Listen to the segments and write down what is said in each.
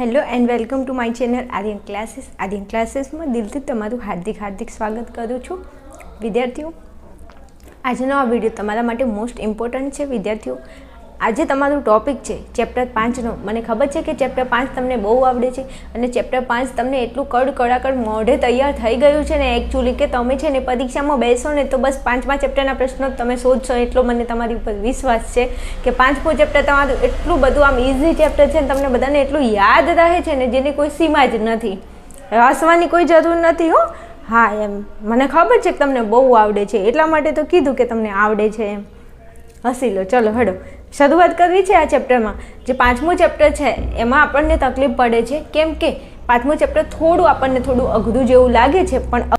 Hello and welcome to my channel Aryan classes Aryan ક્લાસીસમાં દિલથી તમારું હાર્દિક હાર્દિક સ્વાગત કરું છું. વિદ્યાર્થીઓ, આજનો આ વીડિયો તમારા માટે મોસ્ટ ઇમ્પોર્ટન્ટ છે. વિદ્યાર્થીઓ આજે તમારું ટોપિક છે ચેપ્ટર પાંચનો. મને ખબર છે કે ચેપ્ટર પાંચ તમને બહુ આવડે છે અને ચેપ્ટર પાંચ તમને એટલું કડ કડાકડ મોઢે તૈયાર થઈ ગયું છે ને એકચ્યુઅલી કે તમે છે ને પરીક્ષામાં બેસો ને તો બસ પાંચમા ચેપ્ટરના પ્રશ્નો તમે શોધશો. એટલો મને તમારી ઉપર વિશ્વાસ છે કે પાંચમું ચેપ્ટર તમારું એટલું બધું આમ ઇઝી ચેપ્ટર છે ને, તમને બધાને એટલું યાદ રહે છે ને, જેની કોઈ સીમા જ નથી. હસવાની કોઈ જરૂર નથી હો. હા, એમ. મને ખબર છે કે તમને બહુ આવડે છે. એટલા માટે તો કીધું કે તમને આવડે છે એમ. હસી લો, ચલો હડો. શરૂઆત કરવી છે આ ચેપ્ટરમાં જે પાંચમું ચેપ્ટર છે, એમાં આપણને તકલીફ પડે છે. કેમ કે પાંચમું ચેપ્ટર થોડું આપણને થોડું અઘરું જેવું લાગે છે, પણ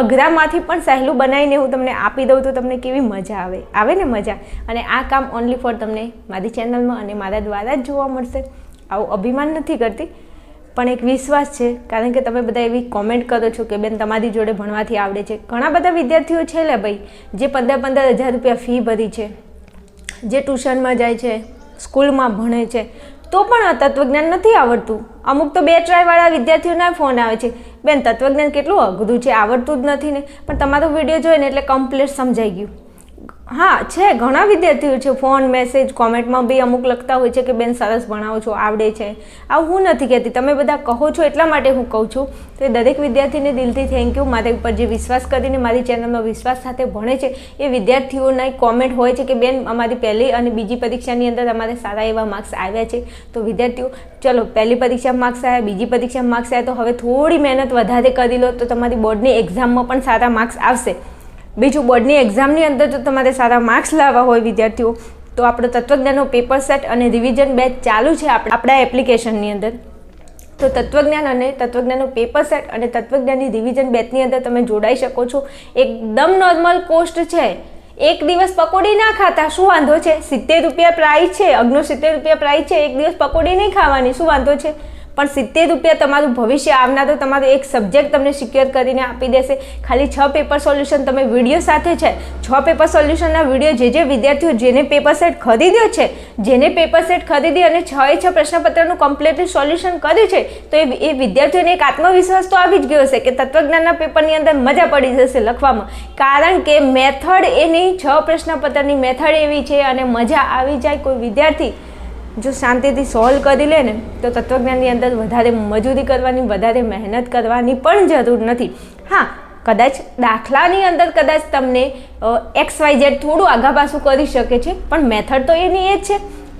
અઘરામાંથી પણ સહેલું બનાવીને હું તમને આપી દઉં તો તમને કેવી મજા આવે. આવે ને મજા? અને આ કામ ઓનલી ફોર તમને મારી ચેનલમાં અને મારા દ્વારા જ જોવા મળશે. આવું અભિમાન નથી કરતી, પણ એક વિશ્વાસ છે. કારણ કે તમે બધા એવી કોમેન્ટ કરો છો કે, બેન, તમારી જોડે ભણવાથી આવડે છે. ઘણા બધા વિદ્યાર્થીઓ છે લે ભાઈ, જે પંદર પંદર હજાર રૂપિયા ફી ભરી છે. જે ટ્યુશનમાં જાય છે, સ્કૂલમાં ભણે છે, તો પણ આ તત્વજ્ઞાન નથી આવડતું. અમુક તો બે ટ્રાયવાળા વિદ્યાર્થીઓના ફોન આવે છે. બેન, તત્વજ્ઞાન કેટલું અઘરું છે? આવડતું જ નથી ને. પણ તમારો વીડિયો જોઈને એટલે કમ્પ્લીટ સમજાઈ ગયું. હા, છે, ઘણા વિદ્યાર્થીઓ છે, ફોન, મેસેજ, કોમેન્ટમાં બી અમુક લખતા હોય છે કે, બેન, સરસ ભણાવો છો, આવડે છે. આવું હું નથી કહેતી. તમે બધા કહો છો એટલા માટે હું કહું છું તો એ દરેક વિદ્યાર્થીને દિલથી થેન્ક યુ મારી ઉપર જે વિશ્વાસ કરીને મારી ચેનલમાં વિશ્વાસ સાથે ભણે છે, એ વિદ્યાર્થીઓના કોમેન્ટ હોય છે કે, બેન, અમારી પહેલી અને બીજી પરીક્ષાની અંદર અમારે સારા એવા માર્ક્સ આવ્યા છે. તો વિદ્યાર્થીઓ, ચલો, પહેલી પરીક્ષા માર્ક્સ આવ્યા, બીજી પરીક્ષા માર્ક્સ આવ્યા, તો હવે થોડી મહેનત વધારે કરી લો, તો તમારી બોર્ડની એક્ઝામમાં પણ સારા માર્ક્સ આવશે. બીજું બોર્ડની એક્ઝામની અંદર જો તમારે સારા માર્ક્સ લાવવા હોય વિદ્યાર્થીઓ, તો આપણો તત્વજ્ઞાનનો પેપર સેટ અને રિવિઝન બેચ ચાલુ છે આપ- આપણા એપ્લિકેશનની અંદર. તો તત્વજ્ઞાન અને તત્વજ્ઞાનનો પેપર સેટ અને તત્વજ્ઞાનની રિવિઝન બેચની અંદર તમે જોડાઈ શકો છો. એકદમ નોર્મલ કોસ્ટ છે. એક દિવસ પકોડી ના ખાતા, શું વાંધો છે? સિત્તેર રૂપિયા પ્રાઇસ છે, અગનો સિત્તેર રૂપિયા પ્રાઇસ છે, એક દિવસ પકોડી નહીં ખાવાની, શું વાંધો છે? પણ સિત્તેર રૂપિયા તમારું ભવિષ્ય આવનારો તમારો એક સબ્જેક્ટ તમને સિક્યોર કરીને આપી દેશે. ખાલી છ પેપર સોલ્યુશન તમે વીડિયો સાથે છે. છ પેપર સોલ્યુશનના વીડિયો જે જે વિદ્યાર્થીઓ જેને પેપર સેટ ખરીદ્યો છે, જેને પેપર સેટ ખરીદી અને છ એ છ પ્રશ્નપત્રનું કમ્પ્લીટલી સોલ્યુશન કર્યું છે, તો એ એ વિદ્યાર્થીઓને એક આત્મવિશ્વાસ તો આવી જ ગયો હશે કે તત્વજ્ઞાનના પેપરની અંદર મજા પડી જશે લખવામાં. કારણ કે મેથડ એની છ પ્રશ્નપત્રની મેથડ એવી છે અને મજા આવી જાય કોઈ વિદ્યાર્થી. જો શાંતિથી સોલ્વ કરી લે ને, તો તત્વજ્ઞાનની અંદર વધારે મજૂરી કરવાની, વધારે મહેનત કરવાની પણ જરૂર નથી. હા, કદાચ દાખલાની અંદર કદાચ તમને એક્સ વાય ઝેડ થોડું પાછું કરી શકે છે, પણ મેથડ તો એની એ જ છે.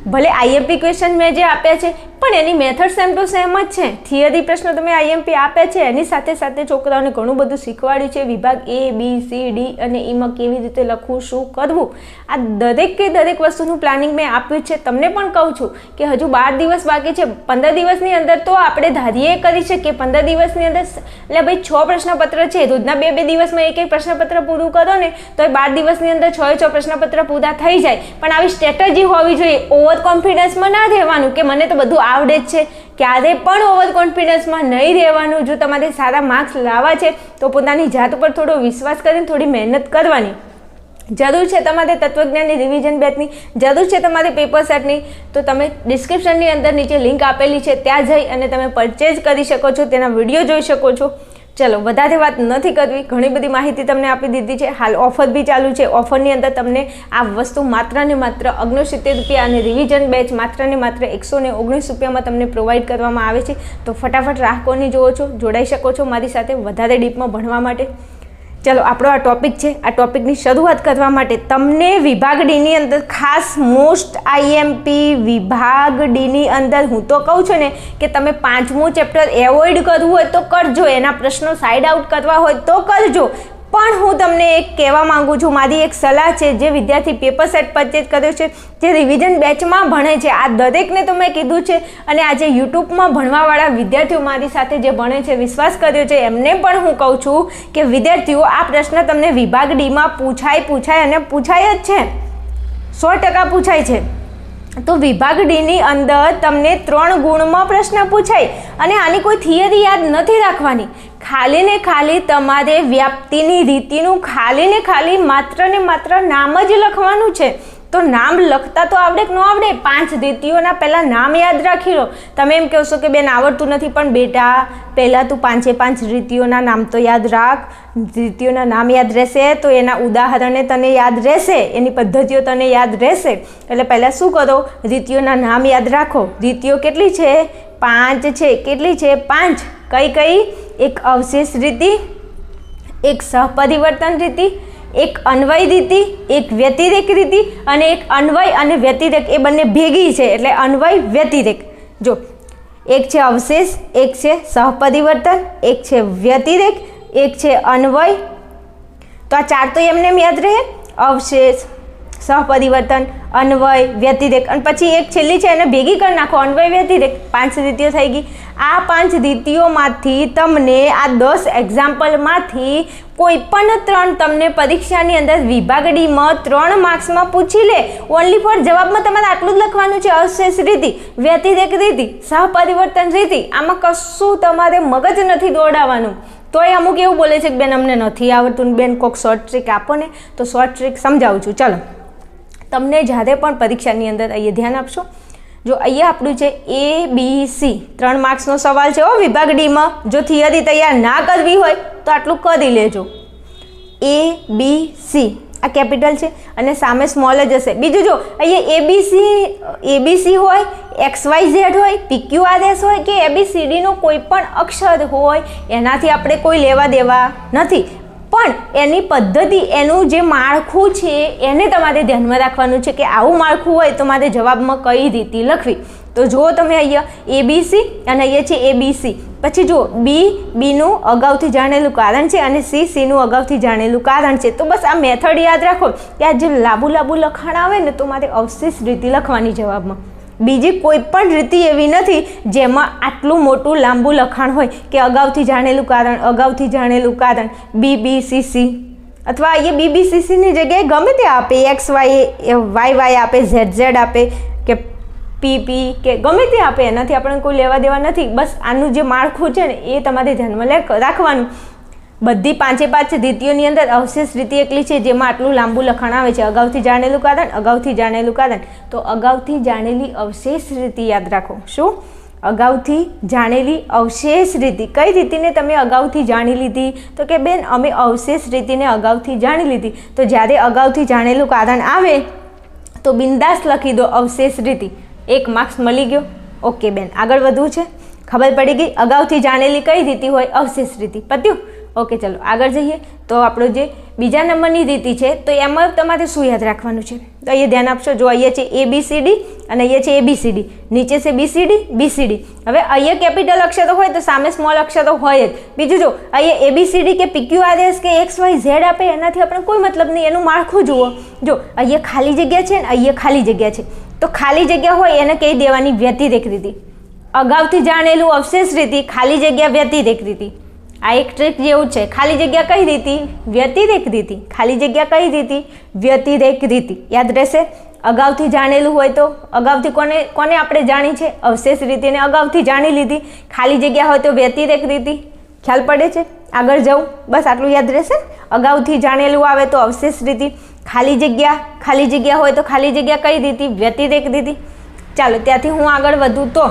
ભલે આઈએમપી ક્વેશ્ચન મેં જે આપ્યા છે પણ એની મેથડ સેમ ટુ સેમ જ છે. થિયરી પ્રશ્નો તમે આઈએમપી આપ્યા છે, એની સાથે સાથે છોકરાઓને ઘણું બધું શીખવાડ્યું છે. વિભાગ એ બી સી ડી અને એમાં કેવી રીતે લખવું, શું કરવું? આ દરેક કે દરેક વસ્તુનું પ્લાનિંગ મેં આપ્યું છે. તમને પણ કહું છું કે હજુ બાર દિવસ બાકી છે. પંદર દિવસની અંદર તો આપણે ધારીએ કરી છે કે પંદર દિવસની અંદર એટલે ભાઈ છ પ્રશ્નપત્ર છે. રોજના બે બે દિવસમાં એક એક પ્રશ્નપત્ર પૂરું કરો ને તો એ બાર દિવસની અંદર છ છ પ્રશ્નપત્ર પૂરા થઈ જાય. પણ આવી સ્ટ્રેટજી હોવી જોઈએ. ઓવર કોન્ફિડન્સમાં ના રહેવાનું કે મને તો બધું આવડે જ છે. ક્યારે પણ ઓવર કોન્ફિડન્સમાં નહીં રહેવાનું, જો તમારે સારા માર્ક્સ લાવવા છે, તો પોતાની જાત ઉપર થોડો વિશ્વાસ કરીને થોડી મહેનત કરવાની. જરૂર છે તમારે તત્વજ્ઞાનની રિવિઝન બેચની જરૂર છે તમારે પેપર સેટની તો તમે ડિસ્ક્રિપ્શનની અંદર નીચે લિંક આપેલી છે, ત્યાં જઈ અને તમે પરચેઝ કરી શકો છો, તેના વીડિયો જોઈ શકો છો. ચલો, વધારે વાત નથી કરવી. ઘણી બધી માહિતી તમને આપી દીધી છે. હાલ ઓફર બી ચાલુ છે. ઓફરની અંદર તમને આ વસ્તુ માત્ર ને માત્ર ઓગણસિત્તેર રૂપિયા અને રિવિઝન બેચ માત્ર ને માત્ર એકસો ને ઓગણીસ રૂપિયામાં તમને પ્રોવાઈડ કરવામાં આવે છે. તો ફટાફટ રાહકોની જુઓ છો, જોડાઈ શકો છો મારી સાથે વધારે ડીપમાં ભણવા માટે. ચલો, આપણો આ ટોપિક છે. આ ટોપિકની શરૂઆત કરવા માટે તમને વિભાગ ડીની અંદર ખાસ મોસ્ટ આઈએમપી વિભાગ ડીની અંદર હું તો કહું છું ને કે તમે પાંચમું ચેપ્ટર એવોઇડ કરવું હોય તો કરજો. એના પ્રશ્નો સાઇડ આઉટ કરવા હોય તો કરજો. પણ હું તમને એક કહેવા માંગુ છું. મારી એક સલાહ છે જે વિદ્યાર્થી પેપર સેટ પરચેજ કર્યો છે, જે રિવિઝન બેચમાં ભણે છે. આ દરેકને તો મેં કીધું છે અને આજે યુટ્યુબમાં ભણવાવાળા વિદ્યાર્થીઓ મારી સાથે જે ભણે છે, વિશ્વાસ કર્યો છે, એમને પણ હું કહું છું કે વિદ્યાર્થીઓ, આ પ્રશ્ન તમને વિભાગ ડીમાં પૂછાય પૂછાય અને પૂછાય જ છે. સો ટકા પૂછાય છે. તો વિભાગ ડીની અંદર તમને ત્રણ ગુણમાં પ્રશ્ન પૂછાય અને આની કોઈ થિયરી યાદ નથી રાખવાની. ખાલી ને ખાલી તમારે વ્યાપ્તિની રીતિનું ખાલી ને ખાલી માત્ર ને માત્ર નામ જ લખવાનું છે. તો નામ લખતા તો આવડે કે ન આવડે? પાંચ રીતિઓના પહેલાં નામ યાદ રાખી લો. તમે એમ કહેશો કે બેન આવડતું નથી, પણ બેટા, પહેલાં તું પાંચે પાંચ રીતિઓના નામ તો યાદ રાખ. રીતિઓના નામ યાદ રહેશે તો એના ઉદાહરણે તને યાદ રહેશે, એની પદ્ધતિઓ તને યાદ રહેશે. એટલે પહેલાં શું કરો? રીતિઓના નામ યાદ રાખો. રીતિઓ કેટલી છે? પાંચ છે. કેટલી છે? પાંચ. કઈ કઈ? એક અવશેષ રીતિ, એક સહપરિવર્તન રીતિ, એક અન્વય રીતિ, એક વ્યતિરેક રીતિ અને એક અન્વય અને વ્યતિરેક એ બંને ભેગી છે એટલે અન્વય, વ્યતિરેક. જો, એક છે અવશેષ, એક છે સહપરિવર્તન, એક છે વ્યતિરેક, એક છે અન્વય. તો આ ચાર તો એમને એમ યાદ રહે. અવશેષ સહપરિવર્તન, અન્વય, વ્યતિરેક અને પછી એક છેલ્લી છે એને ભેગી કરી નાખો. અન્વય, વ્યતિરેક, પાંચ રીતિઓ થઈ ગઈ. આ પાંચ રીતિઓમાંથી તમને આ દસ એક્ઝામ્પલમાંથી કોઈ પણ ત્રણ તમને પરીક્ષાની અંદર વિભાગ ડીમાં ત્રણ માર્ક્સમાં પૂછી લે. ઓનલી ફોર જવાબમાં તમારે આટલું જ લખવાનું છે. અવશેષ રીતિ, વ્યતિરેક રીતિ, સહપરિવર્તન રીતિ. આમાં કશું તમારે મગજ નથી દોડાવવાનું. તોય અમુક એવું બોલે છે કે, બેન, અમને નથી આવડતું બેન કોઈક શોર્ટ ટ્રીક આપો ને. તો શોર્ટ ટ્રીક સમજાવું છું. ચલો. તમને જ્યારે પણ પરીક્ષાની અંદર અહીંયા ધ્યાન આપશો. જો અહીંયા આપણું છે એ બી સી ત્રણ માર્ક્સનો સવાલ છે હો, વિભાગ ડીમાં. જો થિયરી તૈયાર ના કરવી હોય તો આટલું કરી લેજો. એ બી સી આ કેપિટલ છે અને સામે સ્મોલ જ હશે. બીજું જો, અહીંયા એબીસી એબીસી હોય એક્સ વાય ઝેડ હોય પીક્યુ આર એસ હોય કે એબીસીડીનો કોઈ પણ અક્ષર હોય, એનાથી આપણે કોઈ લેવા દેવા નથી. પણ એની પદ્ધતિ, એનું જે માળખું છે, એને તમારે ધ્યાનમાં રાખવાનું છે કે આવું માળખું હોય તો મારે જવાબમાં કઈ રીતે લખવી. તો જુઓ તમે અહીંયા એબીસી અને અહીંયા છે એબીસી પછી જુઓ બી બીનું અગાઉથી જાણેલું કારણ છે અને સી સીનું અગાઉથી જાણેલું કારણ છે. તો બસ આ મેથડ યાદ રાખો કે આ જે લાંબુ લાંબુ લખાણ આવે ને તો મારે અવશેષ રીતે લખવાની જવાબમાં. બીજી કોઈ પણ રીતિ એવી નથી જેમાં આટલું મોટું લાંબુ લખાણ હોય કે અગાઉથી જાણેલું કારણ, અગાઉથી જાણેલું કારણ બી બી સી સી અથવા એ બી બી સી સીની જગ્યાએ ગમે તે આપે એક્સ વાય વાય વાય આપે ઝેડ ઝેડ આપે, કે પી પી કે ગમે તે આપે, એનાથી આપણને કોઈ લેવા દેવા નથી. બસ આનું જે માળખું છે ને, એ તમારે ધ્યાનમાં રાખવાનું. બધી પાંચે પાંચ રીતિઓની અંદર અવશેષ રીતિ એકલી છે જેમાં આટલું લાંબુ લખાણ આવે છે. અગાઉથી જાણેલું કારણ અગાઉથી જાણેલું કારણ તો અગાઉથી જાણેલી અવશેષ રીતિ યાદ રાખો. શું? અગાઉથી જાણેલી અવશેષ રીતિ. કઈ રીતિને તમે અગાઉથી જાણી લીધી? તો કે બેન, અમે અવશેષ રીતિને અગાઉથી જાણી લીધી. તો જ્યારે અગાઉથી જાણેલું કારણ આવે, તો બિંદાસ લખી દો અવશેષ રીતિ. એક માર્ક્સ મળી ગયો. ઓકે બેન, આગળ વધવું છે. ખબર પડી ગઈ? અગાઉથી જાણેલી કઈ રીતિ હોય? અવશેષ રીતિ. પત્યું? ઓકે, ચલો, આગળ જઈએ. તો આપણો જે બીજા નંબરની રીતિ છે, તો એમાં તમારે શું યાદ રાખવાનું છે? તો અહીંયા ધ્યાન આપશો, જો અહીંયા છે એ બી સી ડી અને અહીંયા છે એ બી સી ડી નીચે છે B C D B C D હવે અહીંયા કેપિટલ અક્ષરો હોય તો સામે સ્મોલ અક્ષરો હોય જ. બીજું જો, અહીંયા એ બી સી ડી કે પીક્યુ આર એસ કે એક્સ વાય ઝેડ આપે, એનાથી આપણે કોઈ મતલબ નહીં, એનું માળખું જુઓ. જો, અહીંયા ખાલી જગ્યા છે ને અહીંયા ખાલી જગ્યા છે. તો ખાલી જગ્યા હોય એને કહી દેવાની વ્યતિરેક રીતિ? અગાઉથી જાણેલું અવશેષ રીતિ, ખાલી જગ્યા વ્યતિરેક રીતિ. આ એક ટ્રીક જેવું છે. ખાલી જગ્યા કઈ દીધી? વ્યતિરેક રીતિ ખાલી જગ્યા કઈ દીધી? વ્યતિરેક રીતિ યાદ રહેશે? અગાઉથી જાણેલું હોય તો અગાઉથી કોને કોને આપણે જાણી છે? અવશેષ રીતિને અગાઉથી જાણી લીધી. ખાલી જગ્યા હોય તો વ્યતિરેક રીતિ ખ્યાલ પડે છે? આગળ જવું. બસ આટલું યાદ રહેશે? અગાઉથી જાણેલું આવે તો અવશેષ રીતિ. ખાલી જગ્યા ખાલી જગ્યા હોય તો ખાલી જગ્યા કઈ દીધી? વ્યતિરેક દીધી. ચાલો, ત્યાંથી હું આગળ વધું તો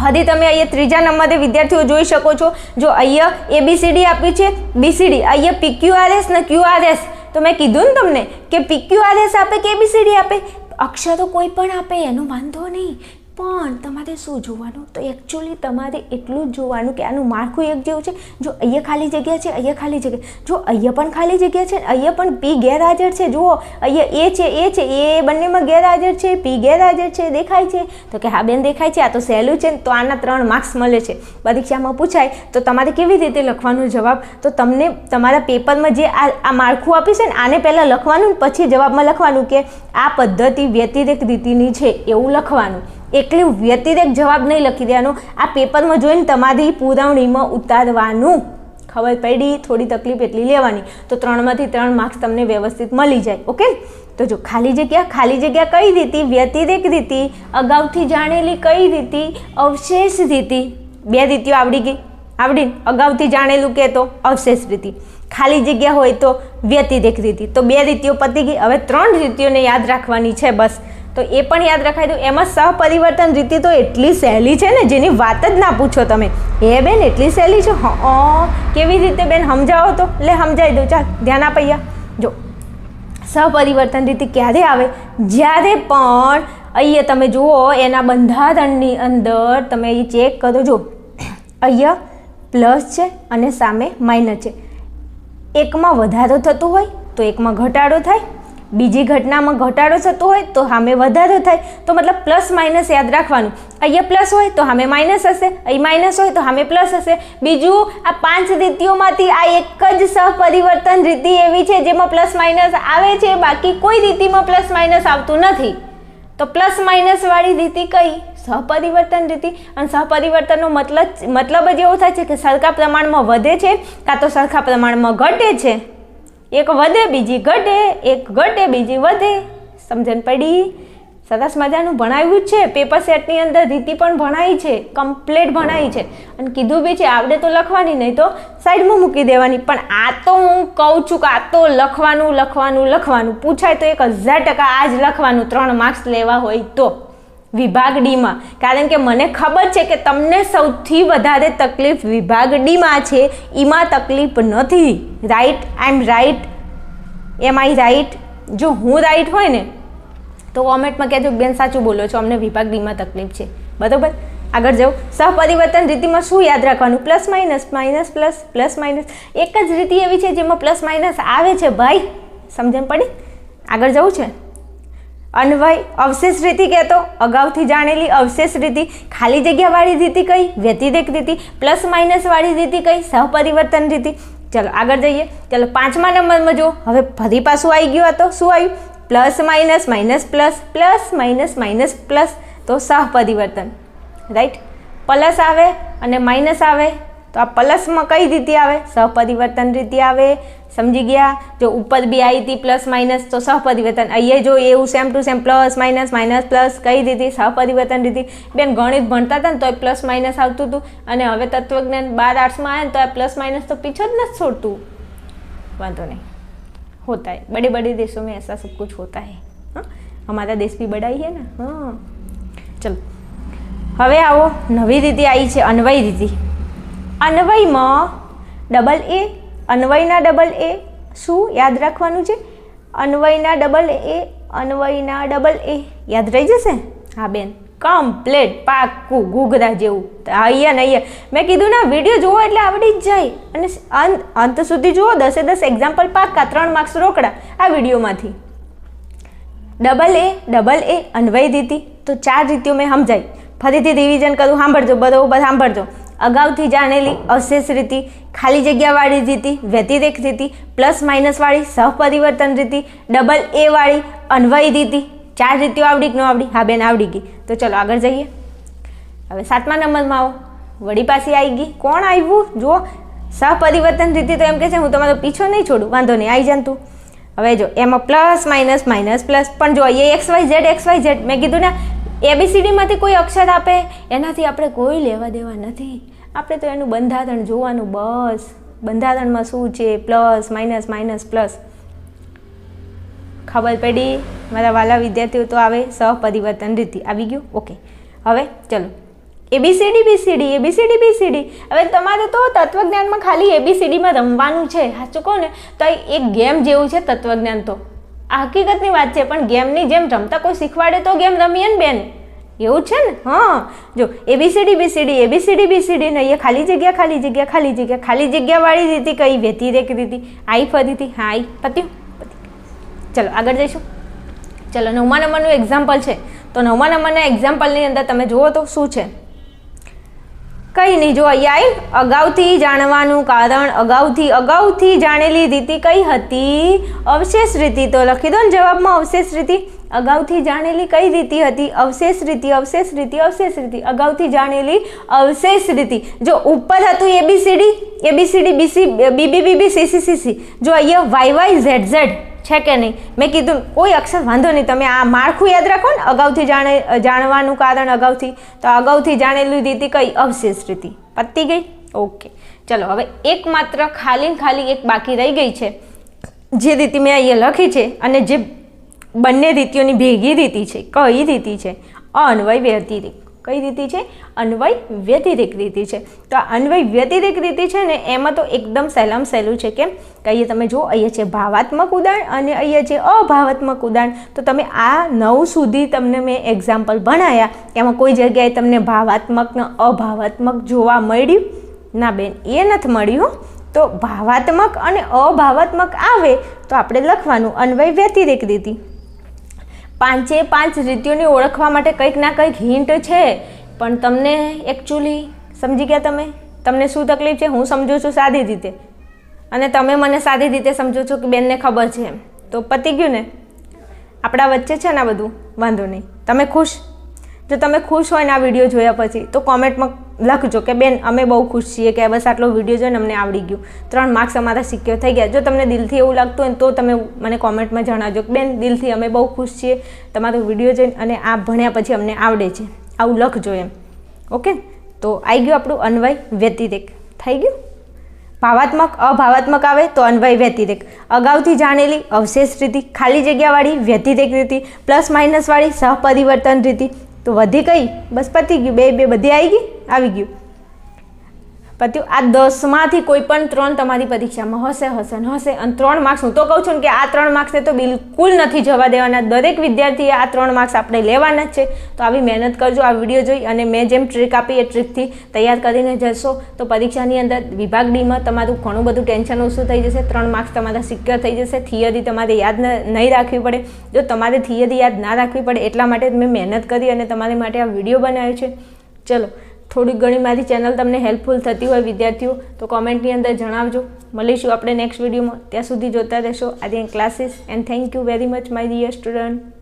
ફરી તમે અહીંયા ત્રીજા નંબરે વિદ્યાર્થીઓ જોઈ શકો છો. જો અહીંયા એબીસીડી આપી છે બીસીડી અહીંયા પીક્યુઆરએસ ને ક્યુઆરએસ તો મેં કીધું ને તમને કે પીક્યુઆરએસ આપે કે એબીસીડી આપે? અક્ષરો કોઈ પણ આપે, એનો વાંધો નહીં. પણ તમારે શું જોવાનું? તો એકચ્યુઅલી તમારે એટલું જ જોવાનું કે આનું માળખું એક જેવું છે. જો અહીંયા ખાલી જગ્યા છે, અહીંયા ખાલી જગ્યા. જો અહીંયા પણ ખાલી જગ્યા છે, અહીંયા પણ પી ગેરહાજર છે. જુઓ, અહીંયા એ છે એ છે એ બંનેમાં ગેરહાજર છે પી ગેરહાજર છે, દેખાય છે. તો કે હા બેન, દેખાય છે, આ તો સહેલું છે ને, તો આના ત્રણ માર્ક્સ મળે છે. પરીક્ષામાં પૂછાય, તો તમારે કેવી રીતે લખવાનો જવાબ? તો તમને તમારા પેપરમાં જે આ માળખું આપ્યું છે ને, આને પહેલાં લખવાનું પછી જવાબમાં લખવાનું કે આ પદ્ધતિ વ્યતિરેક રીતિની છે, એવું લખવાનું. એકલી વ્યતિરેક જવાબ નહીં લખી દેવાનો. આ પેપરમાં જોઈને તમારી પુરવણીમાં ઉતારવાનું. ખબર પડી, થોડી તકલીફ એટલી લેવાની. તો ત્રણમાંથી ત્રણ માર્ક્સ તમને વ્યવસ્થિત મળી જાય, ઓકે? તો જો ખાલી જગ્યા ખાલી જગ્યા કઈ રીતિ વ્યતિરેક રીતિ અગાઉથી જાણેલી કઈ રીતિ અવશેષ રીતિ બે રીતિઓ આવડી ગઈ. આવડી? અગાઉથી જાણેલું કે તો અવશેષ રીતિ ખાલી જગ્યા હોય તો વ્યતિરેક રીતિ તો બે રીતિઓ પતી ગઈ. હવે ત્રણ રીતિઓને યાદ રાખવાની છે બસ. તો એ પણ યાદ રખાઈ દો, એમાં સહપરિવર્તન રીતિ તો એટલી સહેલી છે ને, જેની વાત જ ના પૂછો તમે. એ બેન, એટલી સહેલી છે? કેવી રીતે બેન, સમજાવો તો. એટલે સમજાવી દો ચાલ, ધ્યાન આપૈયા જો. સહપરિવર્તન રીતિ ક્યારે આવે? જ્યારે પણ, અહીંયા તમે જુઓ, એના બંધારણની અંદર તમે એ ચેક કરો, જો, અહીંયા પ્લસ છે અને સામે માઇનસ છે. એકમાં વધારો થતો હોય, તો એકમાં ઘટાડો થાય બીજી ઘટનામાં ઘટાડો થતો હોય તો સામે વધારો થાય. તો મતલબ પ્લસ માઇનસ યાદ રાખવાનું. અહીંયા પ્લસ હોય તો સામે માઇનસ હશે. અહીં માઇનસ હોય તો સામે પ્લસ હશે. બીજું, આ પાંચ રીતિઓમાંથી આ એક જ સહપરિવર્તન રીતિ એવી છે જેમાં પ્લસ માઇનસ આવે છે. બાકી કોઈ રીતિમાં પ્લસ માઇનસ આવતું નથી. તો પ્લસ માઇનસવાળી રીતિ કઈ? સહપરિવર્તન રીતિ. અને સહપરિવર્તનનો મતલબ મતલબ જ એવો થાય છે કે સરખા પ્રમાણમાં વધે છે, કાં તો સરખા પ્રમાણમાં ઘટે છે. એક વધે, બીજી ઘટે, એક ઘટે, બીજી વધે. સમજણ પડી? સરસ મજાનું ભણાવ્યું છે. પેપર સેટની અંદર રીતિ પણ ભણાવી છે. કમ્પ્લેટ ભણાવી છે. અને કીધું બી છે, આવડે તો લખવાની, નહીં તો સાઈડમાં મૂકી દેવાની. પણ આ તો હું કહું છું કે આ તો લખવાનું લખવાનું લખવાનું. પૂછાય તો એક હજાર ટકા આ જ લખવાનું, ત્રણ માર્ક્સ લેવા હોય તો. વિભાગ ડીમાં. કારણ કે મને ખબર છે કે તમને સૌથી વધારે તકલીફ વિભાગ ડીમાં છે, એમાં તકલીફ નથી. Right I am right am I right જો હું રાઈટ હોય ને, તો કોમેન્ટમાં કહેજો બેન સાચું બોલો છો, અમને વિભાગ ડીમાં તકલીફ છે. બરાબર? આગળ જાઓ. સહપરિવર્તન રીતિમાં શું યાદ રાખવાનું? Plus minus minus plus plus minus એક જ રીતિ એવી છે જેમાં પ્લસ માઇનસ આવે છે, ભાઈ. સમજણ પડી? આગળ જવું છે. અન્વય અવશેષ રીતિ કહેતો. અગાઉથી જાણેલી અવશેષ રીતિ ખાલી જગ્યાવાળી રીતિ કઈ, વ્યતિરેક રીતિ પ્લસ માઇનસવાળી રીતિ કઈ, સહપરિવર્તન રીતિ. ચલો આગળ જઈએ. ચલો પાંચમા નંબરમાં જો હવે ફરી પાછું આવી ગયું હતો શું આવ્યું? Plus minus minus plus plus minus minus plus તો સહપરિવર્તન. રાઈટ પ્લસ આવે અને માઇનસ આવે. તો આ પ્લસમાં કઈ રીતે આવે? સહપરિવર્તન રીતે આવે? સમજી ગયા? જો ઉપર બી આવી હતી પ્લસ માઇનસ, તો સહપરિવર્તન. અહીંયા જો એવું same to same plus, minus minus, plus, કઈ રીતે? સહપરિવર્તન રીતે. બેન, ગણિત ભણતા હતા ને તો એ પ્લસ, માઇનસ આવતું હતું. અને હવે તત્વજ્ઞાન બાર આર્ટ્સમાં આવે ને તો આ પ્લસ, માઇનસ તો પીછો જ નથી છોડતું. વાંધો નહીં. હોતા હે બડે બડે દેશો મેં એસા સબ કુછ હોતા હે. હા? અમારા દેશ બી બડા હે ને? હા. ચલો. હવે આવો. નવી રીતે આવી છે, અન્વય રીતિ. અન્વયમાં ડબલ એ અન્વયના ડબલ એ શું યાદ રાખવાનું છે? અન્વયના ડબલ એ અન્વયના ડબલ એ યાદ રહી જશે? હા, બેન. કમ્પ્લેટ પાક્કું, ઘૂઘરા જેવું. અહીંયા ને અહીંયા. મેં કીધું ના વીડિયો જુઓ એટલે આવડી જ જાય. અને અંત અંત સુધી જુઓ, દસે દસ એક્ઝામ્પલ પાક્કા, ત્રણ માર્ક્સ રોકડા આ વિડીયોમાંથી. ડબલ એ ડબલ એ અન્વય દીધી તો ચાર રીતિઓ મેં સમજાઈ. ફરીથી રિવિઝન કરું, સાંભળજો બરોબર સાંભળજો. અગાઉથી જાણેલી અવશેષ રીતિ, ખાલી જગ્યાવાળી રીતિ, વ્યતિરેક રીતિ, પ્લસ માઇનસવાળી સહપરિવર્તન રીતિ, ડબલ એવાળી અન્વય રીતિ, ચાર રીતિઓ આવડી ન આવડી? હા બેન, આવડી ગઈ. તો ચલો આગળ જઈએ. હવે સાતમા નંબરમાં આવો. વળી પાસે આવી ગઈ. કોણ આવ્યું? જુઓ. સહપરિવર્તન રીતિ તો એમ કે છે, હું તમારો પીછો નહીં છોડું. વાંધો નહીં આવી જાન હવે જો, એમાં પ્લસ માઇનસ માઇનસ પ્લસ. પણ જો, એ X Y Z, X Y Z. મેં કીધું ને એબીસીડીમાંથી કોઈ અક્ષર આપે? એનાથી આપણે કોઈ લેવા દેવા નથી. આપણે તો એનું બંધારણ જોવાનું બસ. બંધારણમાં શું છે? Plus, minus minus, plus. ખબર પડી? મારા વાલા વિદ્યાર્થીઓ તો આવે સહપરિવર્તન રીતિ. આવી ગયું? ઓકે. હવે ચલો. ABCD, BCD ABCD, BCD. હવે તમારે તો તત્વજ્ઞાનમાં ખાલી એબીસીડીમાં રમવાનું છે. સાચું કહો ને, તો એક ગેમ જેવું છે તત્વજ્ઞાન તો. આ હકીકતની વાત છે, પણ ગેમની જેમ રમતા કોઈ શીખવાડે તો ગેમ રમીએ ને બેન. એવું છે ને? હા. જો એબીસીડી બીસીડી એબીસીડી બીસીડી ને એ ખાલી જગ્યા ખાલી જગ્યા ખાલી જગ્યા, ખાલી જગ્યાવાળી રીતિ કઈ વેતી વ્યતિરેક રીતિ. આઈ ફરીથી હા, આઈ. પત્યું? ચલો, આગળ જઈશું. ચલો, નવમા નંબરનું એક્ઝામ્પલ છે. તો નવમા નંબરના એક્ઝામ્પલની અંદર તમે જુઓ તો શું છે? કંઈ નહીં. જો અહીંયા અગાઉથી જાણવાનું કારણ, અગાઉથી અગાઉથી જાણેલી રીતિ કઈ હતી? અવશેષ રીતિ તો લખી દો ને જવાબમાં, અવશેષ રીતિ. અગાઉથી જાણેલી કઈ રીતિ હતી? અવશેષ રીતિ અવશેષ રીતિ અવશેષ રીતિ. અગાઉથી જાણેલી અવશેષ રીતિ. જો ઉપર હતું ABCD ABCD BC BB BB CC CC જો અહીંયા વાય વાય ઝેડ ઝેડ છે કે નહીં? મેં કીધું, કોઈ અક્ષર વાંધો નહીં, તમે આ માળખું યાદ રાખો ને, અગાઉથી જાણે, જાણવાનું કારણ અગાઉથી. તો અગાઉથી જાણેલી રીતિ કઈ અવશેષ રીતિ. પતી ગઈ? ઓકે. ચલો, હવે એક માત્ર ખાલી ખાલી એક બાકી રહી ગઈ છે. જે રીતિ મેં અહીંયા લખી છે અને જે બંને રીતિઓની ભેગી રીતિ છે, કઈ રીતિ છે? અન્વય વ્યતિરેક. કઈ રીતિ છે? અન્વય વ્યતિરેક રીતિ છે. તો આ અન્વય વ્યતિરેક રીતિ છે ને, એમાં તો એકદમ સહેલામ સહેલું છે કેમ કહીએ તમે, જો અહીંયા છે ભાવાત્મક ઉદાહરણ અને અહીંયા છે અભાવાત્મક ઉદાહરણ. તો તમે આ નવ સુધી તમને મેં એક્ઝામ્પલ ભણાયા એમાં કોઈ જગ્યાએ તમને ભાવાત્મક ને અભાવાત્મક જોવા મળ્યું? ના બેન, એ નથી મળ્યું. તો ભાવાત્મક અને અભાવાત્મક આવે તો આપણે લખવાનું અન્વય વ્યતિરેક રીતિ. પાંચે પાંચ રીતિઓને ઓળખવા માટે કંઈક ના કંઈક હિન્ટ છે. પણ તમને એકચ્યુઅલી સમજી ગયા તમે? તમને શું તકલીફ છે? હું સમજુ છું સાદી રીતે. અને તમે મને સાદી રીતે સમજો છો કે બેનને ખબર છે એમ. તો પતી ગયું ને? આપણા વચ્ચે છે ને આ બધું? વાંધો નહીં. તમે ખુશ? જો તમે ખુશ હોય ને આ વીડિયો જોયા પછી, તો કોમેન્ટમાં લખજો કે બેન, અમે બહુ ખુશ છીએ કે બસ આટલો વીડિયો જોઈને અમને આવડી ગયું. ત્રણ માર્ક્સ અમારા સિક્યોર થઈ ગયા. જો તમને દિલથી એવું લાગતું હોય તો તમે મને કોમેન્ટમાં જણાવજો કે બેન, દિલથી અમે બહુ ખુશ છીએ. તમારો વીડિયો જોઈને અને આ ભણ્યા પછી અમને આવડે છે. આવું લખજો એમ. ઓકે? તો આવી ગયું આપણું અન્વય વ્યતિરેક. થઈ ગયું? ભાવાત્મક, અભાવાત્મક આવે તો અન્વય વ્યતિરેક. અગાઉથી જાણેલી અવશેષ રીતિ, ખાલી જગ્યાવાળી વ્યતિરેક રીતિ પ્લસ માઇનસવાળી સહપરિવર્તન રીતિ તો વધી કઈ બસ પતી ગયું. બે બે બધી આવી ગઈ? આવી ગયું. પત્યું આ દસમાંથી કોઈ પણ ત્રણ તમારી પરીક્ષામાં હશે હશે ને હશે. અને ત્રણ માર્ક્સ હું તો કહું છું કે આ ત્રણ માર્ક્સને તો બિલકુલ નથી જવા દેવાના. દરેક વિદ્યાર્થીએ આ ત્રણ માર્ક્સ આપણે લેવાના જ છે. તો આવી મહેનત કરજો, આ વીડિયો જોઈ અને મેં જેમ ટ્રીક આપી એ ટ્રીકથી તૈયાર કરીને જશો. તો પરીક્ષાની અંદર વિભાગ ડીમાં તમારું ઘણું બધું ટેન્શન ઓછું થઈ જશે. ત્રણ માર્ક્સ તમારા સિક્યોર થઈ જશે. થિયરી તમારે યાદ નહીં રાખવી પડે. જો તમારે થિયરી યાદ ના રાખવી પડે એટલા માટે મેં મહેનત કરી અને તમારી માટે આ વીડિયો બનાવ્યો છે. ચલો. થોડીક ઘણી મારી ચેનલ તમને હેલ્પફુલ થતી હોય વિદ્યાર્થીઓ, તો કોમેન્ટની અંદર જણાવજો. મળીશું આપણે નેક્સ્ટ વિડીયોમાં ત્યાં સુધી જોતા રહેશો. આજે classes end thank you very much my dear student